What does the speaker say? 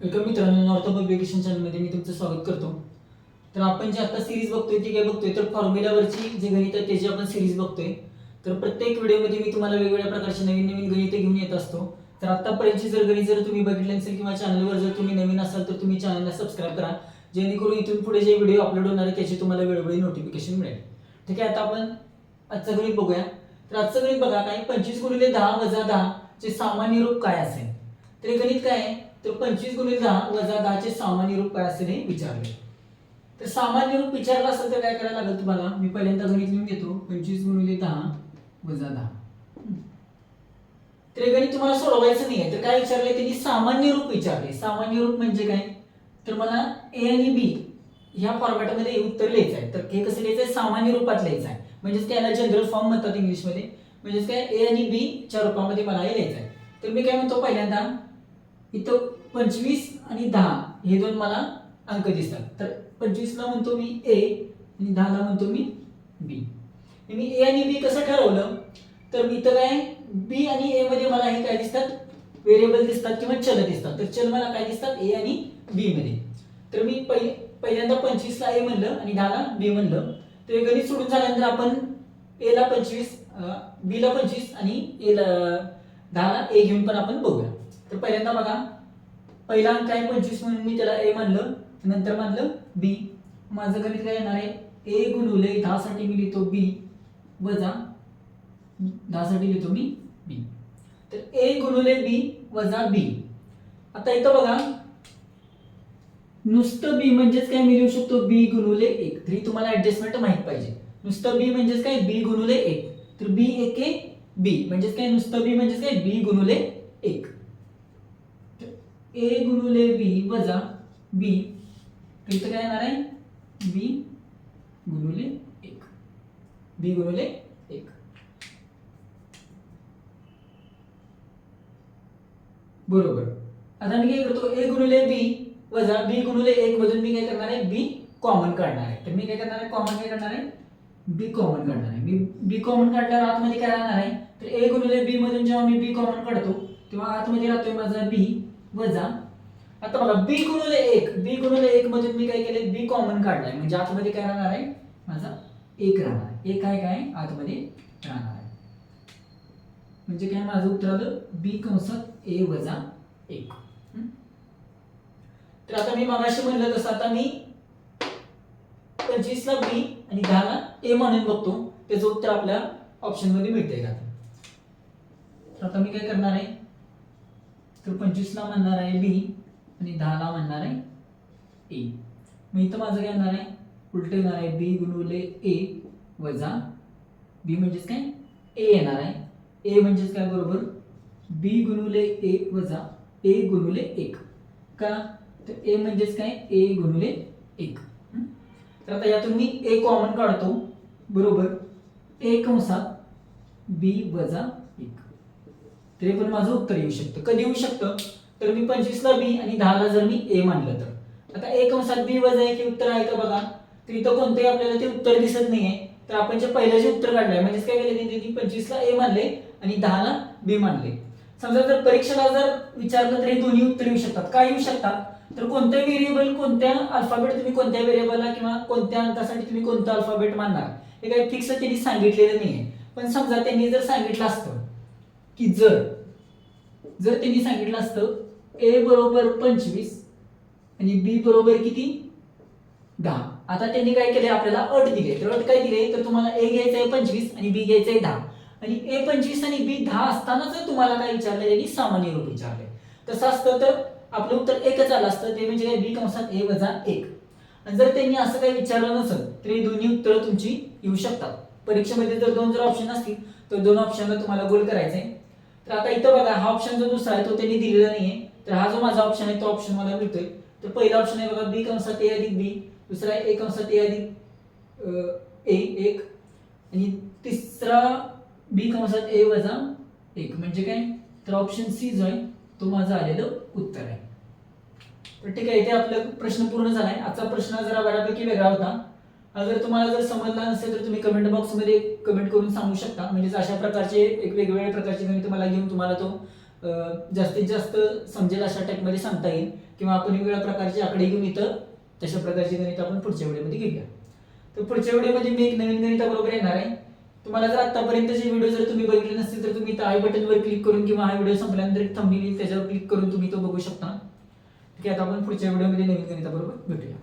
Welcome मित्रांनो north of education चॅनलमध्ये मी तुमचं स्वागत करतो. तर आपण जे आता सिरीज बघतोय ती काय बघतोय तर फॉर्म्युलावरची जे गणित आहे त्याची आपण सिरीज बघतोय. तर प्रत्येक व्हिडिओमध्ये मी तुम्हाला वेगवेगळ्या प्रकारचे नवीन नवीन गणित घेऊन येत असतो. तर आतापर्यंतची जर गणित जर तुम्ही बघितले नसेल किंवा चॅनलवर जर तुम्ही नवीन असाल तर तुम्ही चॅनलला सबस्क्राईब करा. जेणेकरून इथून पुढे जे व्हिडिओ अपलोड होणार आहे त्याची तुम्हाला वेळोवेळी नोटिफिकेशन मिळेल. ठीक आहे आता आपण आजचं गणित बघूया. तर आजचं गणित बघा काय? पंचवीस गुणिले दहा वजा दहा चे सामान्य रूप काय असेल? तर हे गणित काय आहे? तर पंचवीस गुणिले दहा वजा दहाचे सामान्य रूप काय असेल हे विचारले. तर सामान्य रूप विचारलं असेल तर काय करायला लागेल तुम्हाला? मी पहिल्यांदा गणित लिहून घेतो. पंचवीस गुणिले दहा वजा दहा. तर गणित तुम्हाला सोडवायचं नाही आहे तर काय विचारलंय? त्यांनी सामान्य रूप विचारले. सामान्य रूप म्हणजे काय? तर मला ए आणि बी ह्या फॉर्मॅटमध्ये उत्तर लिहायचं आहे. तर हे कसं लिहायचं आहे? सामान्य रूपात लिहायचं आहे. म्हणजेच त्याला जनरल फॉर्म म्हणतात इंग्लिशमध्ये? म्हणजेच काय? ए आणि बी च्या रूपामध्ये मला हे लिहायचं आहे. तर मी काय म्हणतो? पहिल्यांदा इथं पंचवीस आणि दहा हे दोन मला अंक दिसतात. तर पंचवीसला म्हणतो मी ए आणि दहाला म्हणतो मी बी मी ए आणि बी कसं ठरवलं? तर मी इथं काय बी आणि ए मध्ये मला हे काय दिसतात? व्हेरिएबल दिसतात किंवा चल दिसतात. तर चल मला काय दिसतात? ए आणि बी मध्ये. तर मी पहिले पहिल्यांदा पंचवीसला ए म्हणलं आणि दहाला बी म्हणलं. तर हे गणित सोडून झाल्यानंतर आपण ए ला पंचवीस बी ला पंचवीस आणि ए ला दहाला ए घेऊन पण आपण बघूया. तर पहिल्यांदा बघा पहिला अंक आहे पंचवीस म्हणून मी त्याला ए मानलं नंतर मानलं बी माझं गणित काय येणार आहे? ए गुणुले दहासाठी मी लिहितो बी वजा दहासाठी लिहितो मी बी तर ए गुणुले बी वजा बी आता इथं बघा नुसतं बी म्हणजेच काय मी लिहू शकतो? बी गुणुले एक. तरी तुम्हाला ऍडजस्टमेंट माहीत पाहिजे. नुसतं बी म्हणजेच काय? बी गुणुले एक. तर बी एक ए बी म्हणजेच काय? नुसतं बी म्हणजेच काय? बी गुणुले एक. ए गुणुले बी वजा बी तर इथं काय येणार आहे? बी गुणुले एक. बी गुणुले एक. बरोबर. आता मी काय करतो? ए गुणुले बी वजा बी गुणुले एक मधून मी काय करणार आहे? बी कॉमन काढणार आहे. तर मी काय करणार आहे? कॉमन काय करणार आहे? बी कॉमन काढणार आहे. मी बी कॉमन काढल्यावर आतमध्ये काय राहणार आहे? तर ए गुणिले बी मधून जेव्हा मी बी कॉमन काढतो तेव्हा आतमध्ये राहतोय माझा बी वजा. आता बघा बी गुणिले एक. बी गुणिले एक मधून मी काय केले बी कॉमन काढलाय. म्हणजे आतमध्ये काय राहणार आहे? माझा एक राहणार आहे. एक आहे काय? आतमध्ये राहणार आहे. म्हणजे काय माझं उत्तर आलं? बी कंसात ए वजा एक. तर आता मी मागाशी म्हणलं तसं. आता मी पंचवीसला बी आणि दहाला ए म्हणून बघतो. त्याचं उत्तर आपल्या ऑप्शनमध्ये मिळतंय का? आता मी काय करणार आहे? तर पंचवीसला म्हणणार आहे बी आणि दहाला म्हणणार आहे ए. मग इथं माझं काय येणार आहे? उलट येणार आहे बी गुणवले ए वजा बी म्हणजेच काय? ए येणार आहे. ए म्हणजेच काय बरोबर? बी गुणवले ए वजा ए गुणवले एक. का? तर ए म्हणजेच काय? ए गुणवले एक. तर आता यातून मी ए कॉमन काढतो. बरोबर? ए कंसात बी वजा एक. तरी पण माझं उत्तर येऊ शकतं. कधी येऊ शकतं? तर मी पंचवीसला बी आणि दहाला जर मी ए मानलं तर. आता एक अंशात बी वजा एक हे उत्तर आहे का बघा? तर इथं कोणतंही आपल्याला ते उत्तर दिसत नाहीये. तर आपण जे पहिलं जे उत्तर काढलंय म्हणजेच काय केलं त्यांनी पंचवीसला ए मानले आणि दहाला बी मानले. समजा जर परीक्षेला जर विचारलं तर हे दोन्ही उत्तर येऊ शकतात. काय येऊ शकतात? तर कोणत्या व्हेरिएबल कोणत्या अल्फाबेट तुम्ही कोणत्या व्हेरिएबलला किंवा कोणत्या अंकासाठी तुम्ही कोणतं अल्फाबेट मानणार? हे काही फिक्स त्यांनी सांगितलेलं नाहीये. पण समजा त्यांनी जर सांगितलं असतं की जर जर त्यांनी सांगितलं असतं ए बरोबर पंचवीस आणि बी बरोबर किती? दहा. आता त्यांनी काय केले आपल्याला अट दिली तर अट काय दिली तर तुम्हाला ए घ्यायचं आहे पंचवीस आणि बी घ्यायचं आहे दहा. आणि ए पंचवीस आणि बी दहा असताना जर तुम्हाला काय विचारलं त्यांनी सामान्य रूप विचारले तसं असतं तर आपलं उत्तर एकच आलं असतं. ते म्हणजे बी कंसात ए वजा एक. आणि जर त्यांनी असं काही विचारलं नसेल तर ही दोन्ही उत्तरं तुमची येऊ शकतात. परीक्षेमध्ये जर दोन जर ऑप्शन असतील तर दोन ऑप्शनला तुम्हाला गोल करायचं आहे तर आता इथं बघा हा ऑप्शन जो दुसरा आहे तो त्यांनी दिलेला नाहीये. तर हा जो माझा ऑप्शन आहे तो ऑप्शन मला मिळतोय. तर पहिला ऑप्शन आहे बघा बी कंसात ए अधिक बी दुसरा आहे ए कंसात ए अधिक ए एक. आणि तिसरा बी कंसात ए वजा एक. म्हणजे काय? तर ऑप्शन सी जो आहे तो माझं आलेलं उत्तर आहे. तर ठीक आहे इथे आपला प्रश्न पूर्ण झाला आहे आजचा प्रश्न जरा बऱ्यापैकी वेगळा होता. अगर तुम्हाला जर समजला नसेल तर तुम्ही कमेंट बॉक्समध्ये कमेंट करून सांगू शकता. म्हणजेच अशा प्रकारचे एक वेगवेगळ्या प्रकारचे गणित मला घेऊन तुम्हाला तो जास्तीत जास्त समजेल अशा टाईपमध्ये सांगता येईल. किंवा आपण वेगवेगळ्या प्रकारचे आकडे घेऊन इथं तशा प्रकारचे गणित आपण पुढच्या व्हिडिओमध्ये घेऊया. तर पुढच्या व्हिडिओमध्ये मी एक नवीन गणिताबरोबर येणार आहे. तुम्हाला जर आतापर्यंतचे व्हिडिओ जर तुम्ही बघितले नसतील तर तुम्ही आय बटनवर क्लिक करून किंवा हा व्हिडिओ संपल्यानंतर एक त्याच्यावर क्लिक करून तुम्ही तो बघू शकता. ठीक आहे आता आपण पुढच्या व्हिडिओमध्ये नवीन गणिताबरोबर भेटूया.